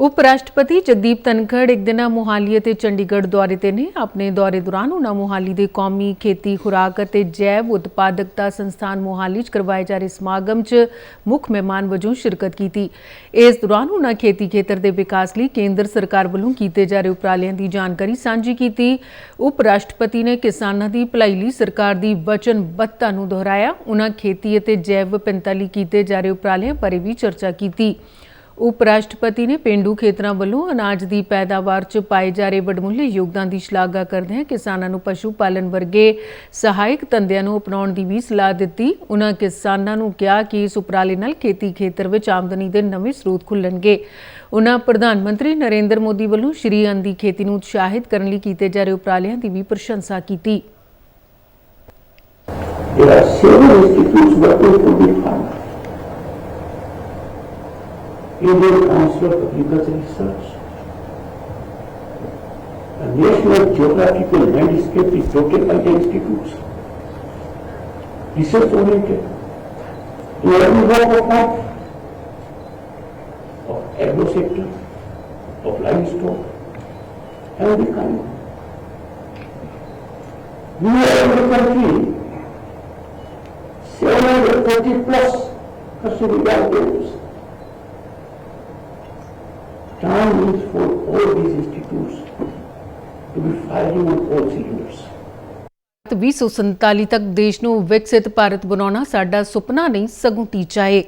ਉਪ ਰਾਸ਼ਟਰਪਤੀ ਜਗਦੀਪ ਧਨਖੜ ਇੱਕ ਦਿਨਾ ਮੋਹਾਲੀ ਅਤੇ ਚੰਡੀਗੜ੍ਹ ਦੌਰੇ ਤੇ ਨੇ। ਆਪਣੇ ਦੌਰੇ ਦੌਰਾਨ ਉਹਨਾਂ ਮੋਹਾਲੀ ਦੇ ਕੌਮੀ ਖੇਤੀ ਖੁਰਾਕ ਅਤੇ ਜੈਵ ਉਤਪਾਦਕਤਾ ਸੰਸਥਾਨ ਮੋਹਾਲੀ 'ਚ ਕਰਵਾਏ ਜਾ ਰਹੇ ਸਮਾਗਮ 'ਚ ਮੁੱਖ ਮਹਿਮਾਨ ਵਜੋਂ ਸ਼ਿਰਕਤ ਕੀਤੀ। ਇਸ ਦੌਰਾਨ ਉਹਨਾਂ ਖੇਤੀ ਖੇਤਰ ਦੇ ਵਿਕਾਸ ਲਈ ਕੇਂਦਰ ਸਰਕਾਰ ਵੱਲੋਂ ਕੀਤੇ ਜਾ ਰਹੇ ਉਪਰਾਲਿਆਂ ਦੀ ਜਾਣਕਾਰੀ ਸਾਂਝੀ ਕੀਤੀ। ਉਪ ਰਾਸ਼ਟਰਪਤੀ ਨੇ ਕਿਸਾਨਾਂ ਦੀ ਭਲਾਈ ਲਈ ਸਰਕਾਰ ਦੀ ਵਚਨਬੱਧਤਾ ਨੂੰ ਦੁਹਰਾਇਆ। ਉਹਨਾਂ ਖੇਤੀ ਅਤੇ ਜੈਵ ਵਿਭਿੰਨਤਾ ਲਈ ਕੀਤੇ ਜਾ ਰਹੇ ਉਪਰਾਲਿਆਂ ਬਾਰੇ ਵੀ ਚਰਚਾ ਕੀਤੀ। ਉਪ ਰਾਸ਼ਟਰਪਤੀ ਨੇ ਪਿੰਡੂ ਖੇਤਰਾਂ ਵੱਲੋਂ ਅਨਾਜ ਦੀ ਪੈਦਾਵਾਰ 'ਚ ਪਾਏ ਜਾ ਰਹੇ ਵਡਮੁੱਲੇ ਯੋਗਦਾਨ ਦੀ ਸ਼ਲਾਘਾ ਕਰਦਿਆਂ ਕਿਸਾਨਾਂ ਨੂੰ ਪਸ਼ੂ ਪਾਲਣ ਵਰਗੇ ਸਹਾਇਕ ਧੰਦਿਆਂ ਨੂੰ ਅਪਣਾਉਣ ਦੀ ਵੀ ਸਲਾਹ ਦਿੱਤੀ। ਉਹਨਾਂ ਕਿਸਾਨਾਂ ਨੂੰ ਕਿਹਾ ਕਿ ਇਸ ਉਪਰਾਲੇ ਨਾਲ ਖੇਤੀ ਖੇਤਰ ਵਿੱਚ ਆਮਦਨੀ ਦੇ ਨਵੇਂ ਸਰੋਤ ਖੁੱਲਣਗੇ। ਉਹਨਾਂ ਪ੍ਰਧਾਨ ਮੰਤਰੀ ਨਰਿੰਦਰ ਮੋਦੀ ਵੱਲੋਂ ਸ਼੍ਰੀ ਅੰਨ ਦੀ ਖੇਤੀ ਨੂੰ ਉਤਸ਼ਾਹਿਤ ਕਰਨ ਲਈ ਕੀਤੇ ਜਾ ਰਹੇ ਉਪਰਾਲਿਆਂ ਦੀ ਵੀ ਪ੍ਰਸ਼ੰਸਾ ਕੀਤੀ। There are several institutes working for the farmer. Indian Council of Agricultural Research, the National Geographical Landscape is located by the institutes, research oriented, in every walk of life, of agro sector, of livestock, every kind. We are in the country? 730 plus custody guardians. Time is for all these institutes to be firing on all cylinders. 2047 ਤੱਕ ਦੇਸ਼ ਨੂੰ ਵਿਕਸਿਤ ਭਾਰਤ ਬਣਾਉਣਾ ਸਾਡਾ ਸੁਪਨਾ ਨਹੀਂ ਸਗੋਂ ਟੀਚਾ ਹੈ